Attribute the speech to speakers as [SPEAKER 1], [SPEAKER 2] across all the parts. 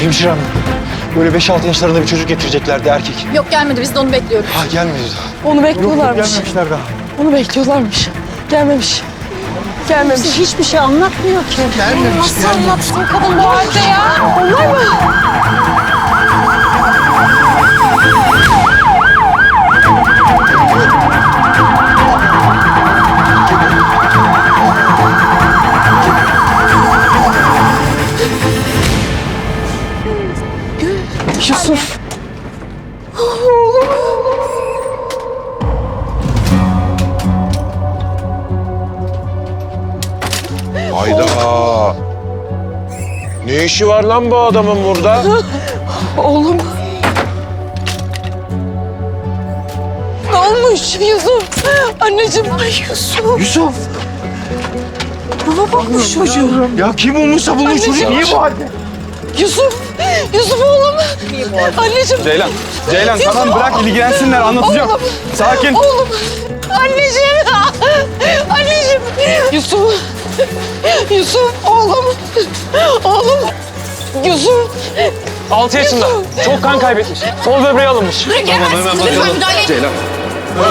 [SPEAKER 1] Hemşire hanım. Böyle 5-6 yaşlarında bir çocuk getireceklerdi erkek.
[SPEAKER 2] Yok gelmedi biz de onu bekliyoruz.
[SPEAKER 1] Ha gelmedi.
[SPEAKER 3] Onu
[SPEAKER 1] Yok,
[SPEAKER 3] bekliyorlarmış.
[SPEAKER 1] gelmemişler daha.
[SPEAKER 3] Onu bekliyorlarmış. Gelmemiş. Gelmemiş. hiçbir şey anlatmıyor ki.
[SPEAKER 2] Nasıl anlatsın kadın bu halde ya?
[SPEAKER 3] Olay mı?
[SPEAKER 4] İşi var lan bu adamın burada?
[SPEAKER 3] Oğlum. Ne olmuş Yusuf? Anneciğim. Ay Yusuf.
[SPEAKER 1] Yusuf!
[SPEAKER 3] Ne olmuş çocuğum?
[SPEAKER 1] Ya kim bulmuşsa bulmuş çocuk niye bu halde?
[SPEAKER 3] Yusuf. Yusuf oğlum. Anneciğim.
[SPEAKER 5] Ceylan, Ceylan tamam bırak ilgilensinler anlatacağım.
[SPEAKER 3] Oğlum.
[SPEAKER 5] Sakin.
[SPEAKER 3] Oğlum. Anneciğim. Anneciğim. Yusuf. Yusuf oğlum. Oğlum. Yusuf.
[SPEAKER 5] 6 yaşında. Çok kan kaybetmiş. Sol böbreği alınmış.
[SPEAKER 2] Lütfen müdahale et.
[SPEAKER 5] Ceylan.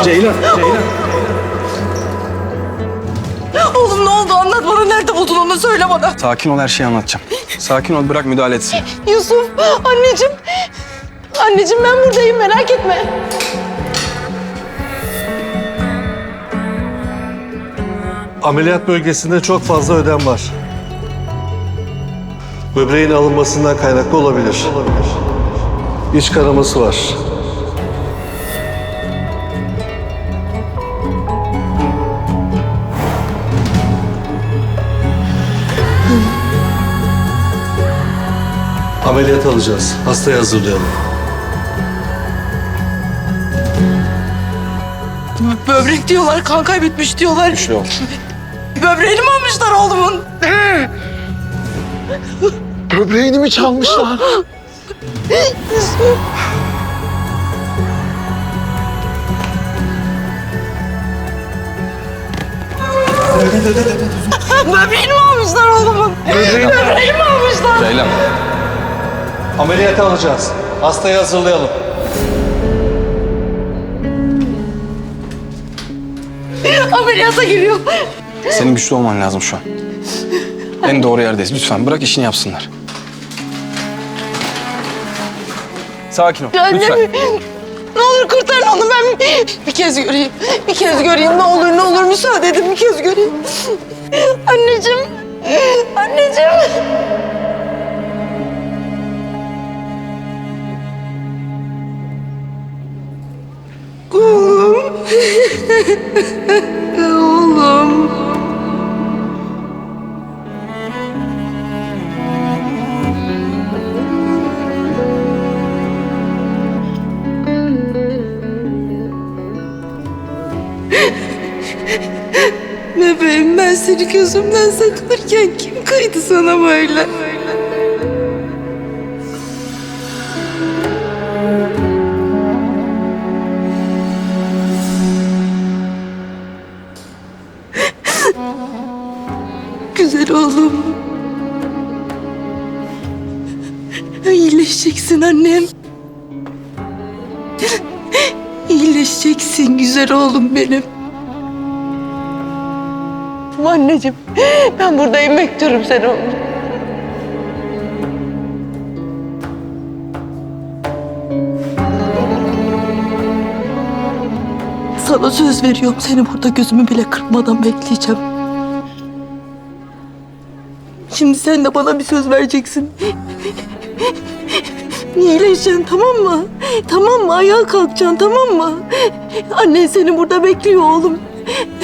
[SPEAKER 5] Ceylan, Ceylan.
[SPEAKER 3] Oğlum ne oldu anlat bana nerede buldun onu söyle bana.
[SPEAKER 5] Sakin ol her şeyi anlatacağım. Sakin ol bırak müdahale etsin.
[SPEAKER 3] Yusuf anneciğim. Anneciğim ben buradayım merak etme.
[SPEAKER 6] Ameliyat bölgesinde çok fazla ödem var. Böbreğin alınmasından kaynaklı olabilir. İç kanaması var. Ameliyat alacağız. Hastayı hazırlayalım.
[SPEAKER 3] Böbrek diyorlar kan kaybetmiş diyorlar.
[SPEAKER 4] Güçlü ol.
[SPEAKER 3] Böbreğini mi almışlar oğlumun?
[SPEAKER 1] Böbreğini mi çalmışlar?
[SPEAKER 3] Böbreğini mi almışlar oğlumun? Böbreğini mi almışlar?
[SPEAKER 5] Ceylan.
[SPEAKER 6] Ameliyat alacağız. Hastayı hazırlayalım.
[SPEAKER 3] Ameliyata giriyor.
[SPEAKER 5] Senin güçlü olman lazım şu an. En doğru yerdeyiz. Lütfen bırak işini yapsınlar. Sakin ol.
[SPEAKER 3] Annem
[SPEAKER 5] Lütfen.
[SPEAKER 3] ne olur kurtarın onu ben bir kez göreyim. Bir kez göreyim ne olur ne olur müsaade edin bir kez göreyim. Anneciğim. Anneciğim. Oğlum. Bebeğim ben seni gözümden sakınırken kim kıydı sana böyle? İyileşeceksin annem. İyileşeceksin güzel oğlum benim. Anneciğim. Ben buradayım bekliyorum seni oğlum. Sana söz veriyorum seni burada gözümü bile kırpmadan bekleyeceğim. Şimdi sen de bana bir söz vereceksin. İyileşeceksin tamam mı? Tamam mı? Ayağa kalkacaksın tamam mı? Annen seni burada bekliyor oğlum.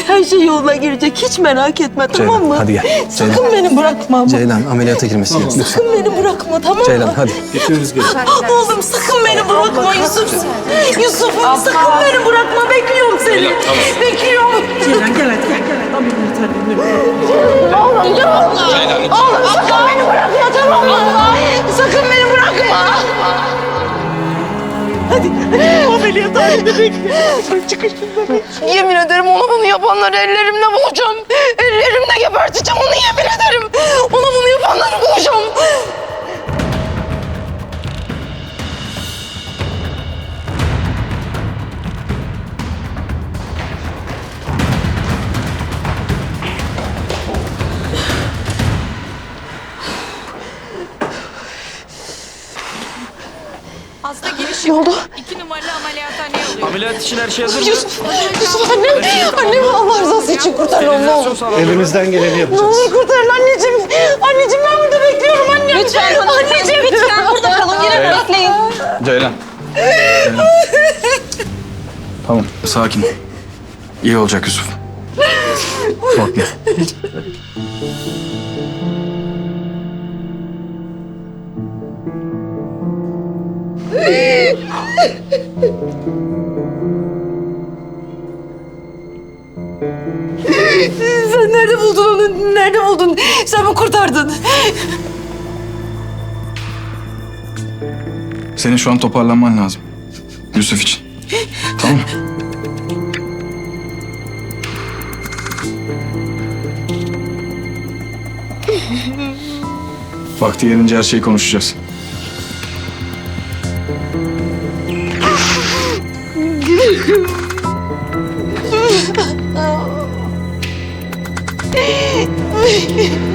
[SPEAKER 3] Her şey yoluna girecek. Hiç merak etme tamam
[SPEAKER 5] Ceylan,
[SPEAKER 3] mı?
[SPEAKER 5] hadi gel.
[SPEAKER 3] Sakın
[SPEAKER 5] Ceylan.
[SPEAKER 3] beni bırakma ama.
[SPEAKER 5] Ceylan ameliyata girmesi gerek. Lütfen.
[SPEAKER 3] Sakın beni bırakma tamam
[SPEAKER 5] Ceylan
[SPEAKER 3] mı?
[SPEAKER 5] hadi.
[SPEAKER 3] Oğlum sakın beni bırakma Yusuf. Yusuf'um sakın beni bırakma. Bekliyorum seni. Bekliyorum. Ceylan gel hadi gel. gel. Oğlum ya. Oğlum sakın beni bırakma tamam mı? Sakın beni bırakma. Hadi. Ameliyat halinde bekliyorum. Çıkışında Yemin ederim ona bunu yapanları ellerimle bulacağım. Ellerimle geberteceğim onu yemin ederim. Ona bunu yapanları bulacağım.
[SPEAKER 7] Hasta girişi.
[SPEAKER 3] Ne oldu?
[SPEAKER 7] İki numaralı ameliyathaneye oluyor.
[SPEAKER 4] Ameliyat için her şey hazır mı?
[SPEAKER 3] Yusuf, Yusuf annem, annem Allah rızası için kurtarın onu ne olur.
[SPEAKER 6] Elimizden geleni
[SPEAKER 3] Ne
[SPEAKER 6] yapacağız.
[SPEAKER 3] olur kurtarın anneciğim. Anneciğim ben burada bekliyorum annem.
[SPEAKER 2] Lütfen hanım.
[SPEAKER 3] Anneciğim.
[SPEAKER 2] Lütfen burada kalın. Yine bekleyin.
[SPEAKER 5] Ceylan. Ceylan. Tamam sakin. İyi olacak Yusuf. Korkma.
[SPEAKER 3] Sen nerede buldun onu? Nerede buldun? Sen mi kurtardın?
[SPEAKER 5] Senin şu an toparlanman lazım. Yusuf için. Tamam mı? Vakti gelince her şeyi konuşacağız. Oh, my God.